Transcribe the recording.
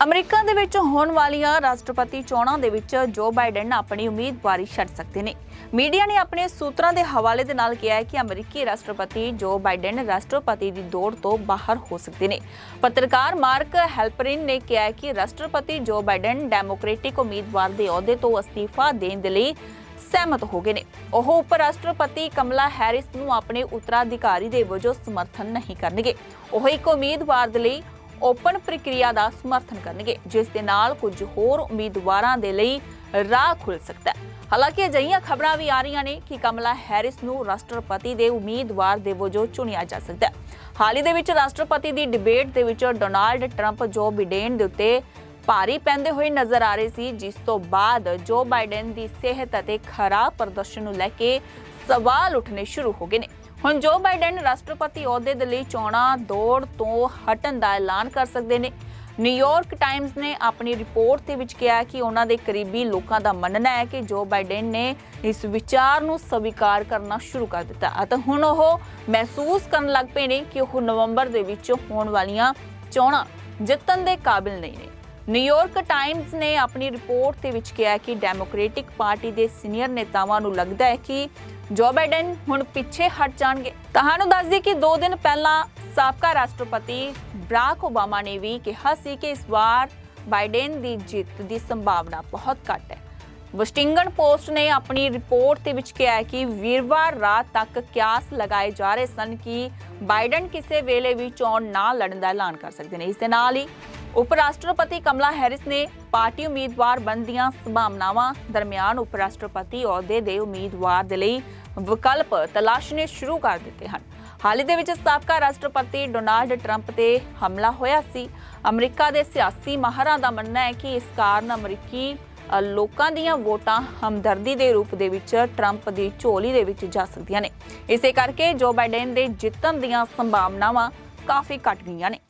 America ਦੇ ਵਿੱਚ ਹੋਣ ਵਾਲੀਆਂ ਰਾਸ਼ਟਰਪਤੀ ਚੋਣਾਂ ਦੇ ਵਿੱਚ ਜੋ ਬਾਈਡਨ ਆਪਣੀ ਉਮੀਦਵਾਰੀ ਛੱਡ ਸਕਦੇ ਨੇ। ਮੀਡੀਆ ਨੇ ਆਪਣੇ ਸੂਤਰਾਂ ਦੇ ਹਵਾਲੇ ਦੇ ਨਾਲ ਕਿਹਾ ਹੈ ਕਿ ਅਮਰੀਕੀ ਰਾਸ਼ਟਰਪਤੀ ਜੋ ਬਾਈਡਨ ਰਾਸ਼ਟਰਪਤੀ ਦੀ ਦੌੜ ਤੋਂ ਬਾਹਰ ਹੋ ਸਕਦੇ ਨੇ। ਪੱਤਰਕਾਰ ਮਾਰਕ ਹੈਲਪਰਿਨ ਨੇ ਕਿਹਾ ਕਿ ਰਾਸ਼ਟਰਪਤੀ ਜੋ ਬਾਈਡਨ ਡੈਮੋਕ੍ਰੈਟਿਕ ਉਮੀਦਵਾਰ ਦੇ ਅਹੁਦੇ ਤੋਂ ਅਸਤੀਫਾ ਦੇਣ ਦੇ ਲਈ ਸਹਿਮਤ ਹੋ ਗਏ ਨੇ। ਉਹ ਉਪ ਰਾਸ਼ਟਰਪਤੀ ਕਮਲਾ ਹੈਰਿਸ ਨੂੰ ਆਪਣੇ ਉੱਤਰਾਧਿਕਾਰੀ ਦੇ ਵਜੋਂ ਸਮਰਥਨ ਨਹੀਂ ਕਰਨਗੇ। ਉਹ ਇੱਕ ਉਮੀਦਵਾਰ ਦੇ ਲਈ ਓਪਨ ਪ੍ਰਕਿਰਿਆ ਦਾ ਸਮਰਥਨ ਕਰਨਗੇ, ਜਿਸ ਦੇ ਨਾਲ ਕੁਝ ਹੋਰ ਉਮੀਦਵਾਰਾਂ ਦੇ ਲਈ ਰਾਹ ਖੁੱਲ ਸਕਦਾ ਹੈ। ਹਾਲਾਂਕਿ ਅਜਿਹੀਆਂ ਖਬਰਾਂ ਵੀ ਆ ਰਹੀਆਂ ਨੇ ਕਿ ਕਮਲਾ ਹੈਰਿਸ ਨੂੰ ਰਾਸ਼ਟਰਪਤੀ ਦੇ ਉਮੀਦਵਾਰ ਦੇ ਵਜੋਂ ਚੁਣਿਆ ਜਾ ਸਕਦਾ ਹੈ। ਹਾਲ ਹੀ ਦੇ ਵਿੱਚ ਰਾਸ਼ਟਰਪਤੀ ਦੀ ਡਿਬੇਟ ਦੇ ਵਿੱਚ ਡੋਨਾਲਡ ਟਰੰਪ, ਜੋ ਬਿਡੇਨ ਦੇ ਉੱਤੇ ਭਾਰੀ ਪੈਂਦੇ ਹੋਏ ਨਜ਼ਰ ਆ ਰਹੇ ਸੀ, ਜਿਸ ਤੋਂ ਬਾਅਦ ਜੋ ਬਾਈਡਨ ਦੀ ਸਿਹਤ ਅਤੇ ਖਰਾਬ ਪ੍ਰਦਰਸ਼ਨ ਨੂੰ ਲੈ ਕੇ ਸਵਾਲ ਉੱਠਣੇ ਸ਼ੁਰੂ ਹੋ ਗਏ ਨੇ। ਹੁਣ ਜੋ ਬਾਈਡਨ ਰਾਸ਼ਟਰਪਤੀ ਅਹੁਦੇ ਦੇ ਲਈ ਚੋਣਾਂ ਦੌੜ ਤੋਂ ਹਟਣ ਦਾ ਐਲਾਨ ਕਰ ਸਕਦੇ ਨੇ ਨਿਊਯਾਰਕ ਟਾਈਮਜ਼ ਨੇ ਆਪਣੀ ਰਿਪੋਰਟ ਦੇ ਵਿੱਚ ਕਿਹਾ ਕਿ ਉਹਨਾਂ ਦੇ ਕਰੀਬੀ ਲੋਕਾਂ ਦਾ ਮੰਨਣਾ ਹੈ ਕਿ ਜੋ ਬਾਈਡਨ ਨੇ ਇਸ ਵਿਚਾਰ ਨੂੰ ਸਵੀਕਾਰ ਕਰਨਾ ਸ਼ੁਰੂ ਕਰ ਦਿੱਤਾ। ਅਤੇ ਹੁਣ ਉਹ ਮਹਿਸੂਸ ਕਰਨ ਲੱਗ ਪਏ ਨੇ ਕਿ ਉਹ ਨਵੰਬਰ ਦੇ ਵਿੱਚ ਹੋਣ ਵਾਲੀਆਂ ਚੋਣਾਂ ਜਿੱਤਣ ਦੇ ਕਾਬਿਲ ਨਹੀਂ ਨੇ। ਨਿਊਯਾਰਕ ਟਾਈਮਜ਼ ਨੇ ਆਪਣੀ ਰਿਪੋਰਟ ਦੇ ਵਿੱਚ ਕਿਹਾ ਕਿ ਡੈਮੋਕ੍ਰੈਟਿਕ ਪਾਰਟੀ ਦੇ ਸੀਨੀਅਰ ਨੇਤਾਵਾਂ ਨੂੰ ਲੱਗਦਾ ਹੈ ਕਿ ਜੋ ਬਾਈਡਨ ਹੁਣ ਪਿੱਛੇ ਹਟ ਜਾਣਗੇ। ਤੁਹਾਨੂੰ ਦੱਸ ਦਈਏ ਕਿ 2 ਦਿਨ ਪਹਿਲਾਂ ਸਾਬਕਾ ਰਾਸ਼ਟਰਪਤੀ ਬਰਾਕ ਓਬਾਮਾ ਨੇ ਵੀ ਕਿਹਾ ਸੀ ਕਿ ਇਸ ਵਾਰ ਬਾਈਡਨ ਦੀ ਜਿੱਤ ਦੀ ਸੰਭਾਵਨਾ ਬਹੁਤ ਘੱਟ ਹੈ। ਵਸ਼ਿੰਗਟਨ ਪੋਸਟ ਨੇ ਆਪਣੀ ਰਿਪੋਰਟ ਦੇ ਵਿੱਚ ਕਿਹਾ ਕਿ ਵੀਰਵਾਰ ਰਾਤ ਤੱਕ ਕਿਆਸ ਲਗਾਏ ਜਾ ਰਹੇ ਸਨ ਕਿ ਬਾਈਡਨ ਕਿਸੇ ਵੇਲੇ ਵੀ ਚੋਣ ਨਾ ਲੜਨ ਦਾ ਐਲਾਨ ਕਰ ਸਕਦੇ ਨੇ। ਇਸ ਦੇ ਨਾਲ ਹੀ ਉਪ ਰਾਸ਼ਟਰਪਤੀ ਕਮਲਾ ਹੈਰਿਸ ਨੇ ਪਾਰਟੀ ਉਮੀਦਵਾਰ ਬਣਨ ਦੀਆਂ ਸੰਭਾਵਨਾਵਾਂ ਦਰਮਿਆਨ ਉਪ ਰਾਸ਼ਟਰਪਤੀ ਅਹੁਦੇ ਦੇ ਉਮੀਦਵਾਰ ਦੇ ਲਈ ਵਿਕਲਪ ਤਲਾਸ਼ਣੇ ਸ਼ੁਰੂ ਕਰ ਦਿੱਤੇ ਹਨ। ਹਾਲ ਹੀ ਦੇ ਵਿੱਚ ਸਾਬਕਾ ਰਾਸ਼ਟਰਪਤੀ ਡੋਨਾਲਡ ਟਰੰਪ ਤੇ ਹਮਲਾ ਹੋਇਆ ਸੀ। ਅਮਰੀਕਾ ਦੇ ਸਿਆਸੀ ਮਾਹਰਾਂ ਦਾ ਮੰਨਣਾ ਹੈ ਕਿ ਇਸ ਕਾਰਨ ਅਮਰੀਕੀ ਲੋਕਾਂ ਦੀਆਂ ਵੋਟਾਂ ਹਮਦਰਦੀ ਦੇ ਰੂਪ ਦੇ ਵਿੱਚ ਟਰੰਪ ਦੀ ਝੋਲੀ ਦੇ ਵਿੱਚ ਜਾ ਸਕਦੀਆਂ ਨੇ। ਇਸੇ ਕਰਕੇ ਜੋ ਬਾਈਡਨ ਦੇ ਜਿੱਤਣ ਦੀਆਂ ਸੰਭਾਵਨਾਵਾਂ ਕਾਫੀ ਘਟ ਗਈਆਂ ਨੇ।